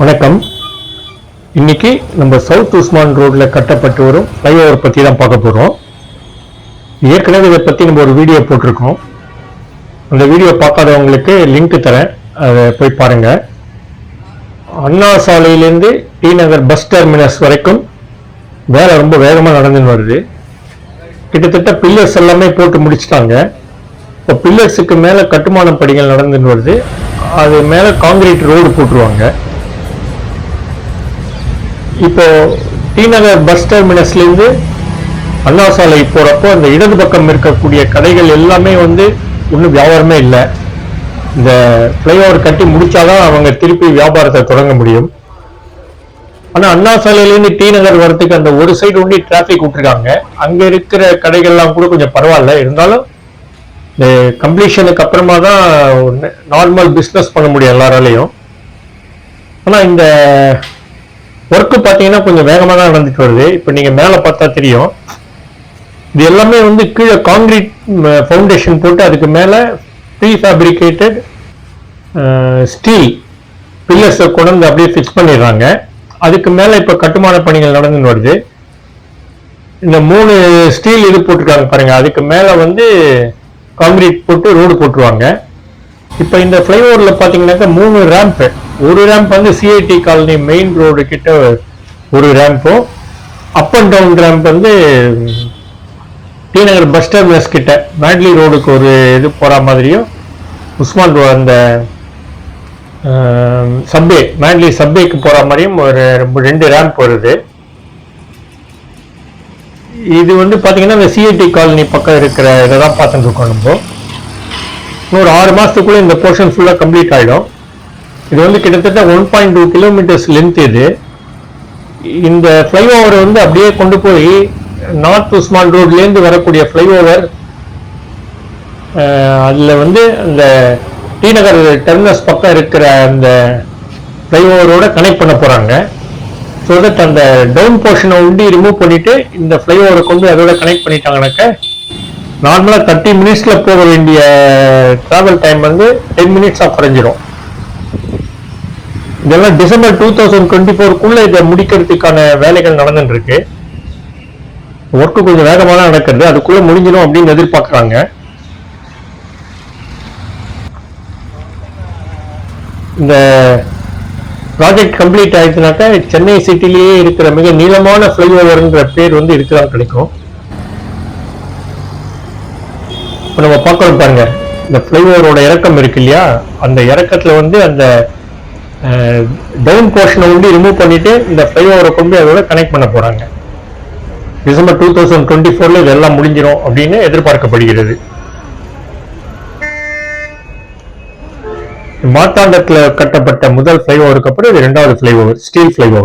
வணக்கம். இன்னைக்கு நம்ம சவுத் உஸ்மான் ரோட்ல கட்டப்பட்டு வரும் ஃப்ளைஓவர் பத்தி தான் பார்க்க போறோம். ஏற்கனவே இதை பத்தி நம்ம ஒரு வீடியோ போட்டிருக்கோம். அந்த வீடியோ பார்க்காதவங்களுக்கு லிங்க் தரேன். அதை போய் பாருங்க. அண்ணா சாலையிலேருந்து டி நகர் பஸ் டெர்மினஸ் வரைக்கும் வேலை ரொம்ப வேகமாக நடந்துன்னு வருது. கிட்டத்தட்ட பில்லர்ஸ் எல்லாமே போட்டு முடிச்சிட்டாங்க. இப்போ பில்லர்ஸுக்கு மேலே கட்டுமான பணிகள் நடந்துன்னு வருது. அது மேலே காங்கிரீட் ரோடு போட்டுருவாங்க. இப்போ டிநகர் பஸ் டெர்மினஸ்லேருந்து அண்ணா சாலை போகிறப்போ அந்த இடது பக்கம் இருக்கக்கூடிய கடைகள் எல்லாமே வந்து இன்னும் வியாபாரமே இல்லை. இந்த ஃப்ளைஓவர் கட்டி முடிச்சாதான் அவங்க திருப்பி வியாபாரத்தை தொடங்க முடியும். ஆனால் அண்ணா சாலையிலேருந்து டி நகர் வரத்துக்கு அந்த ஒரு சைடு ஒண்டி டிராஃபிக் விட்டுருக்காங்க. அங்கே இருக்கிற கடைகள்லாம் கூட கொஞ்சம் பரவாயில்ல. இருந்தாலும் இந்த கம்ப்ளீஷனுக்கு அப்புறமா தான் நார்மல் பிஸ்னஸ் பண்ண முடியும் எல்லாராலையும். ஆனால் இந்த ஒர்க்கு பார்த்தீங்கன்னா கொஞ்சம் வேகமாக தான் நடந்துட்டு வருது. இப்போ நீங்கள் மேலே பார்த்தா தெரியும். இது எல்லாமே வந்து கீழே காங்கிரீட் ஃபவுண்டேஷன் போட்டு அதுக்கு மேலே ப்ரீ ஃபேப்ரிகேட்டட் ஸ்டீல் பில்லர்ஸை கொண்டு அப்படியே ஃபிக்ஸ் பண்ணிடுறாங்க. அதுக்கு மேலே இப்போ கட்டுமான பணிகள் நடந்துன்னு வருது. இந்த மூணு ஸ்டீல் இது போட்டிருக்காங்க பாருங்க. அதுக்கு மேலே வந்து காங்கிரீட் போட்டு ரோடு போட்டுருவாங்க. இப்போ இந்த ஃப்ளைஓவரில் பார்த்தீங்கன்னாக்கா மூணு ரேம்ப்பு ஒரு ரேம்ப் வந்து சிஐடி காலனி மெயின் ரோடு கிட்ட ஒரு ரேம்பும் அப் அண்ட் டவுன் ரேம்ப் வந்து டி நகர் பஸ் டெர்மினஸ் கிட்ட மேட்லி ரோடுக்கு ஒரு இது போகிற மாதிரியும் உஸ்மான் ரோ அந்த சப்வே மேட்லி சப்வேக்கு போகிற மாதிரியும் ஒரு ரெண்டு- ரெண்டு ரேம்ப் வருது. இது வந்து பார்த்தீங்கன்னா இந்த சிஐடி காலனி பக்கம் இருக்கிற இதை தான் பார்த்துட்டு இருக்கோம் நம்ம. இன்னொரு ஆறு மாதத்துக்குள்ளே இந்த போர்ஷன் ஃபுல்லாக கம்ப்ளீட் ஆகிடும் இது வந்து கிட்டத்தட்ட one point two kilometres length இது. இந்த ஃப்ளைஓவர் வந்து அப்படியே கொண்டு போய் நார்த் உஸ்மான் ரோட்லேருந்து வரக்கூடிய ஃப்ளைஓவர் அதில் வந்து அந்த டி நகர் டெர்மினஸ் பக்கம் இருக்கிற அந்த ஃப்ளைஓவரோட கனெக்ட் பண்ண போகிறாங்க ஸோ தட் அந்த டவுன் போர்ஷனை உண்டி ரிமூவ் பண்ணிட்டு இந்த ஃப்ளைஓவரை கொண்டு அதோட கனெக்ட் பண்ணிட்டாங்கனாக்க நார்மலாக தேர்ட்டி மினிட்ஸில் போக வேண்டிய ட்ராவல் டைம் வந்து டென் மினிட்ஸாக குறைஞ்சிரும். இதெல்லாம் டிசம்பர் டூ தௌசண்ட் டுவெண்ட்டி ஃபோருக்குள்ளே இதை முடிக்கிறதுக்கான வேலைகள் நடந்துட்டு இருக்கு ஒர்க்கு கொஞ்சம் வேகமாக தான் நடக்கிறது அதுக்குள்ளே முடிஞ்சிடும் அப்படின்னு எதிர்பார்க்குறாங்க. இந்த ப்ராஜெக்ட் கம்ப்ளீட் ஆயிடுச்சுனாக்கா சென்னை சிட்டிலேயே இருக்கிற மிக நீளமான ஃப்ளைஓவருங்கிற பேர் வந்து இருக்குதான் கிடைக்கும். இப்போ நம்ம பார்க்கணும் பாருங்க. இந்த ஃப்ளைஓவரோட இறக்கம் இருக்கு இல்லையா? அந்த இறக்கத்தில் வந்து அந்த டவுன் போர்ஷனை வந்து ரிமூவ் பண்ணிட்டு இந்த ஃப்ளைஓவரை கொண்டு போய் அதோட கனெக்ட் பண்ண போறாங்க. டிசம்பர் டூ தௌசண்ட் டுவெண்ட்டி ஃபோர்ல இதெல்லாம் முடிஞ்சிடும் அப்படின்னு எதிர்பார்க்கப்படுகிறது. மார்த்தாண்டத்தில் கட்டப்பட்ட முதல் ஃப்ளைஓவருக்கு அப்புறம் இது ரெண்டாவது ஃப்ளைஓவர் ஸ்டீல் ஃப்ளைஓவர்